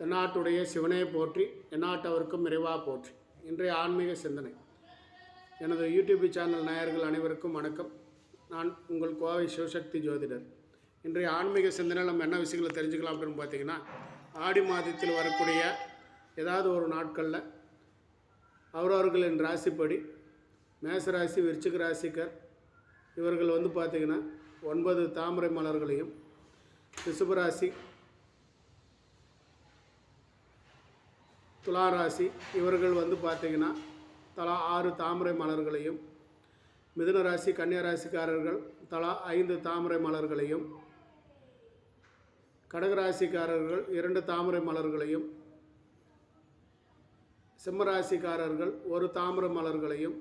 தென்னாட்டுடைய சிவனே போற்றி எந்நாட்டவருக்கும் நிறைவா போற்றி. இன்றைய ஆன்மீக சிந்தனை. எனது யூடியூப் சேனல் நேயர்கள் அனைவருக்கும் வணக்கம். நான் உங்கள் கோவை சிவசக்தி ஜோதிடர். இன்றைய ஆன்மீக சிந்தனையில் நம்ம என்ன விஷயங்களை தெரிஞ்சுக்கலாம் அப்படின்னு பார்த்தீங்கன்னா ஆடி மாதத்தில் வரக்கூடிய ஏதாவது ஒரு நாட்களில் அவரவர்களின் ராசிப்படி மேசராசி விருச்சிக ராசிக்கர் இவர்கள் வந்து பார்த்திங்கன்னா ஒன்பது தாமரை மலர்களையும் ரிஷபராசி துளாராசி இவர்கள் வந்து பார்த்திங்கன்னா தலா ஆறு தாமரை மலர்களையும் மிதுன ராசி கன்னியராசிக்காரர்கள் தலா ஐந்து தாமரை மலர்களையும் கடகராசிக்காரர்கள் இரண்டு தாமரை மலர்களையும் சிம்மராசிக்காரர்கள் ஒரு தாமரை மலர்களையும்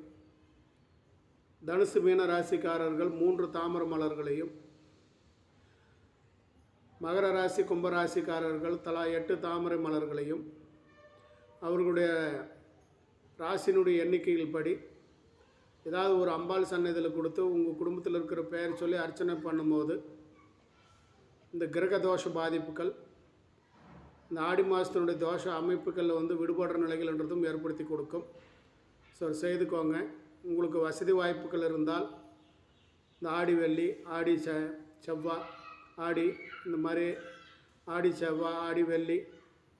தனுசு மீன ராசிக்காரர்கள் மூன்று தாமரை மலர்களையும் மகர ராசி கும்பராசிக்காரர்கள் தலா எட்டு தாமரை மலர்களையும் அவர்களுடைய ராசினுடைய எண்ணிக்கைகள் படி ஏதாவது ஒரு அம்பாள் சன்னதியில் கொடுத்து உங்கள் குடும்பத்தில் இருக்கிற பெயர் சொல்லி அர்ச்சனை பண்ணும்போது இந்த கிரக தோஷ பாதிப்புகள் இந்த ஆடி மாதத்தினுடைய தோஷ அமைப்புகளில் வந்து விடுபடுற நிலைகள்ன்றதும் ஏற்படுத்தி கொடுக்கும். ஸோ செய்துக்கோங்க. உங்களுக்கு வசதி வாய்ப்புகள் இருந்தால் இந்த ஆடி வெள்ளி ஆடி செ செவ்வாய் ஆடி இந்த மாதிரி ஆடி செவ்வாய் ஆடி வெள்ளி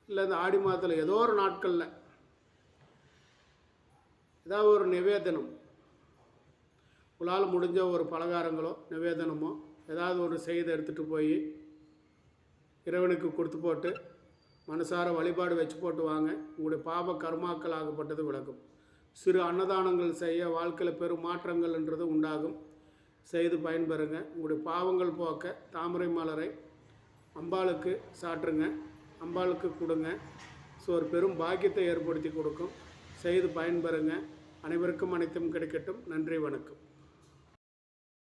இல்லை இந்த ஆடி மாதத்தில் ஏதோ ஒரு நாட்களில் ஏதாவது ஒரு நிவேதனம். உங்களால் முடிஞ்ச ஒரு பலகாரங்களோ நிவேதனமோ ஏதாவது ஒரு செய்தி எடுத்துகிட்டு போய் இறைவனுக்கு கொடுத்து போட்டு மனசார வழிபாடு வச்சு போட்டு வாங்க. உங்களுடைய பாப கர்மாக்கள் ஆகப்பட்டது விளக்கும். சிறு அன்னதானங்கள் செய்ய வாழ்க்கையில் பெரும் மாற்றங்கள்ன்றது உண்டாகும். செய்து பயன்பெறுங்க. உங்களுடைய பாவங்கள் போக்க தாமரை மலரை அம்பாளுக்கு சாற்றுங்க. அம்பாளுக்கு கொடுங்க. ஸோ ஒரு பெரும் பாக்கியத்தை ஏற்படுத்தி கொடுக்கும். செய்து பயன்பெறுங்க. அனைவருக்கும் அனைத்தும் கிடைக்கட்டும். நன்றி வணக்கம்.